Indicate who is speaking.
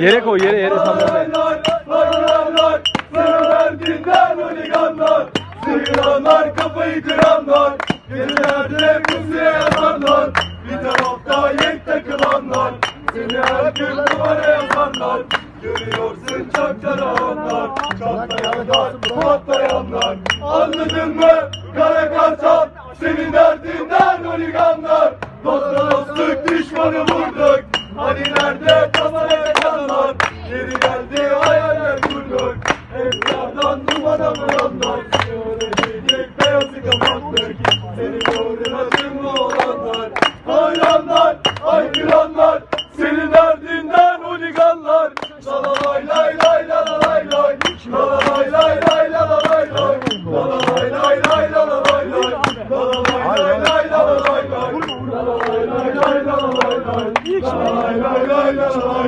Speaker 1: Yere koy yere yere sandalye.
Speaker 2: Hayranlar, sevilen dinler holiganlar, sıyıranlar, kafayı kıranlar, gecelerde pusuya yatanlar, bir tarafta yek takılanlar, seni her gün duvara yazanlar, görüyorsun çaktarayanlar, çatlayanlar, patlayanlar, anladın mı? Kara kalçal, senin Dostla dostluk düşmanı vurduk Hani nerede kafana yakanlar Geri geldi hayaller kurduk Efkardan numara vuranlar Öğrenecek beyazı kapattık Senin uğruna tüm olanlar. Hayranlar, lay la la lay